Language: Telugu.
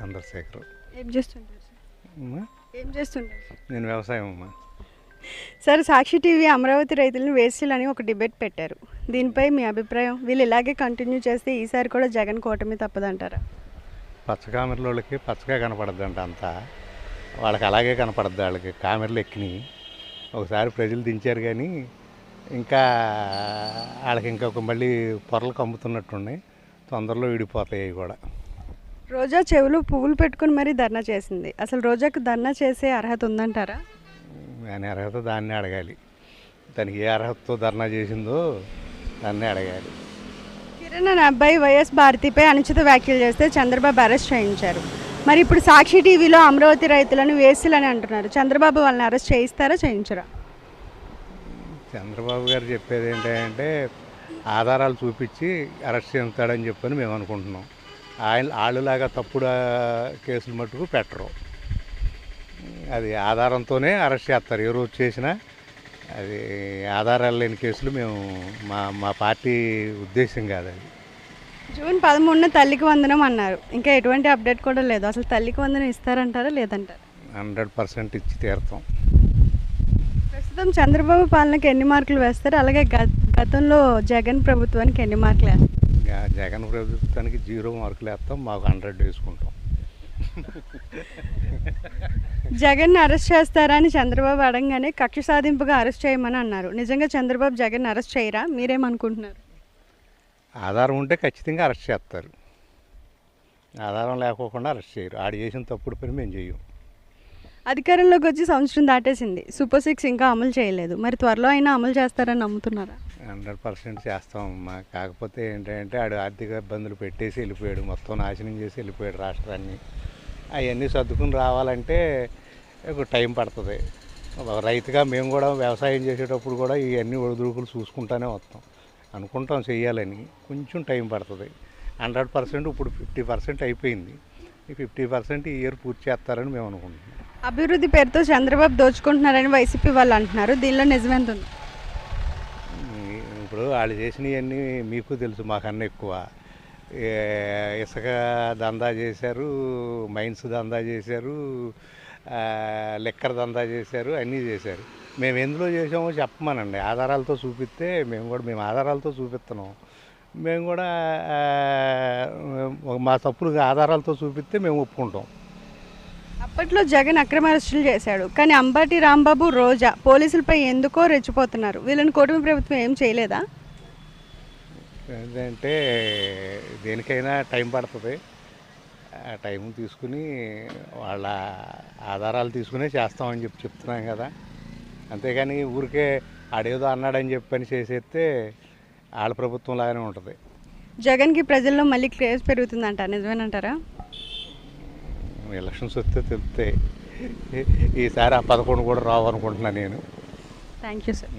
చంద్రశేఖర్. ఏం చేస్తుంటారు సార్? అమ్మా, ఏం చేస్తుంటారు నేను వ్యవసాయం అమ్మా. సార్ సాక్షి టీవీ అమరావతి రైతులను వేస్టులని ఒక డిబేట్ పెట్టారు. దీనిపై మీ అభిప్రాయం? వీళ్ళు ఇలాగే కంటిన్యూ చేస్తే ఈసారి కూడా జగన్ కూటమి తప్పదంటారా? పచ్చ కామెరలోళ్ళకి పచ్చగా కనపడద్దు అంట అంతా. వాళ్ళకి అలాగే కనపడద్దు. వాళ్ళకి కామెరలు ఎక్కినాయి ఒకసారి ప్రజలు దించారు కానీ ఇంకా వాళ్ళకి ఇంకొక మళ్ళీ పొరలు కమ్ముతున్నట్టున్నాయి తొందరలో విడిపోతాయి కూడా. రోజా చెవులు పువ్వులు పెట్టుకుని మరీ ధర్నా చేసింది. అసలు రోజాకు ధర్నా చేసే అర్హత ఉందంటారా? దాని అర్హత దాన్ని అడగాలి. దానికి ఏ అర్హతతో ధర్నా చేసిందో దాన్నే అడగాలి. కిరణ్ అనే అబ్బాయి వైఎస్ భారతిపై అనుచిత వ్యాఖ్యలు చేస్తే చంద్రబాబు అరెస్ట్ చేయించారు. మరి ఇప్పుడు సాక్షి టీవీలో అమరావతి రైతులను వేసులని అంటున్నారు. చంద్రబాబు వాళ్ళని అరెస్ట్ చేయిస్తారా చేయించరా? చంద్రబాబు గారు చెప్పేది ఏంటంటే ఆధారాలు చూపించి అరెస్ట్ చేస్తాడని చెప్పని మేము అనుకుంటున్నాం. ఆయన వాళ్ళలాగా తప్పుడు కేసులు మట్టుకు పెట్టరు. అది ఆధారంతోనే అరెస్ట్ చేస్తారు. ఏ రోజు చేసినా అది ఆధారాలు లేని కేసులు మేము మా మా పార్టీ ఉద్దేశం కాదు అది. జూన్ పదమూడున తల్లికి వందనం అన్నారు. ఇంకా ఎటువంటి అప్డేట్ కూడా లేదు. అసలు తల్లికి వందనం ఇస్తారంటారా లేదంటారా? హండ్రెడ్ పర్సెంట్ ఇచ్చి తీరుతాం. ప్రస్తుతం చంద్రబాబు పాలనకి ఎన్ని మార్కులు వేస్తారు? అలాగే గతంలో జగన్ ప్రభుత్వానికి ఎన్ని మార్కులు వేస్తారు? జగన్ ప్రభుత్వానికి జీరో మార్కులు వేస్తాం మాకు హండ్రెడ్ వేసుకుంటాం. జగన్ అరెస్ట్ చేస్తారా అని చంద్రబాబు అడగగానే కక్ష సాధింపుగా అరెస్ట్ చేయమని అన్నారు. నిజంగా చంద్రబాబు జగన్ అరెస్ట్ చేయరా? మీరేమనుకుంటున్నారు? ఆధారం ఉంటే ఖచ్చితంగా అరెస్ట్ చేస్తారు. ఆధారం లేకోకుండా అరెస్ట్ చేయరు. ఆడు చేసిన తప్పుడు పని మేము చెయ్యం అధికారంలోకి వచ్చి సంవత్సరం దాటేసింది. సూపర్ సిక్స్ ఇంకా అమలు చేయలేదు. మరి త్వరలో అయినా అమలు చేస్తారని నమ్ముతున్నారా? హండ్రెడ్ పర్సెంట్ చేస్తామమ్మా కాకపోతే ఏంటంటే ఆడు ఆర్థిక ఇబ్బందులు పెట్టేసి వెళ్ళిపోయాడు. మొత్తం నాశనం చేసి వెళ్ళిపోయాడు రాష్ట్రాన్ని. అవన్నీ సర్దుకుని రావాలంటే ఒక టైం పడుతుంది. రైతుగా మేము కూడా వ్యవసాయం చేసేటప్పుడు కూడా ఇవన్నీ ఒడిదుడుకులు చూసుకుంటానే వస్తాం. అనుకుంటాం చేయాలని కొంచెం టైం పడుతుంది. హండ్రెడ్ పర్సెంట్ ఇప్పుడు ఫిఫ్టీ పర్సెంట్ అయిపోయింది. ఈ ఫిఫ్టీ పర్సెంట్ ఈ ఇయర్ పూర్తి చేస్తారని మేము అనుకుంటున్నాం. అభివృద్ధి పేరుతో చంద్రబాబు దోచుకుంటున్నారని వైసీపీ వాళ్ళు అంటున్నారు. దీనిలో నిజమెంత ఉంది వాళ్ళు వాళ్ళు చేసినవన్నీ మీకు తెలుసు మాకన్నా ఎక్కువ. ఇసుక దందా చేశారు మైన్స్ దందా చేశారు ఆ, లిక్కర్ దందా చేశారు అన్నీ చేశారు. మేము ఎందులో చేసామో చెప్పమనండి. ఆధారాలతో చూపిస్తే మేము కూడా మేము ఆధారాలతో చూపిస్తున్నాం. మేము కూడా మా తప్పులు ఆధారాలతో చూపిస్తే మేము ఒప్పుకుంటాం. అప్పట్లో జగన్ అక్రమ అరెస్టులు చేశాడు. కానీ అంబటి రాంబాబు రోజా పోలీసులపై ఎందుకో రెచ్చిపోతున్నారు. వీళ్ళని కూటమి ప్రభుత్వం ఏం చేయలేదా? ఏంటంటే దేనికైనా టైం పడుతుంది. ఆ టైం తీసుకుని వాళ్ళ ఆధారాలు తీసుకునే చేస్తామని చెప్పి చెప్తున్నాం కదా. అంతేగాని ఊరికే ఆడేదో అన్నాడని చెప్పని చేసేస్తే వాళ్ళ ప్రభుత్వం లాగానే ఉంటుంది. జగన్కి ప్రజల్లో మళ్ళీ క్రేజ్ పెరుగుతుందంట. నిజమేనంటారా? ఎలక్షన్స్ వస్తే తెలుస్తాయి ఈసారి ఆ పదకొండు కూడా రావు అనుకుంటున్నాను నేను. Thank you sir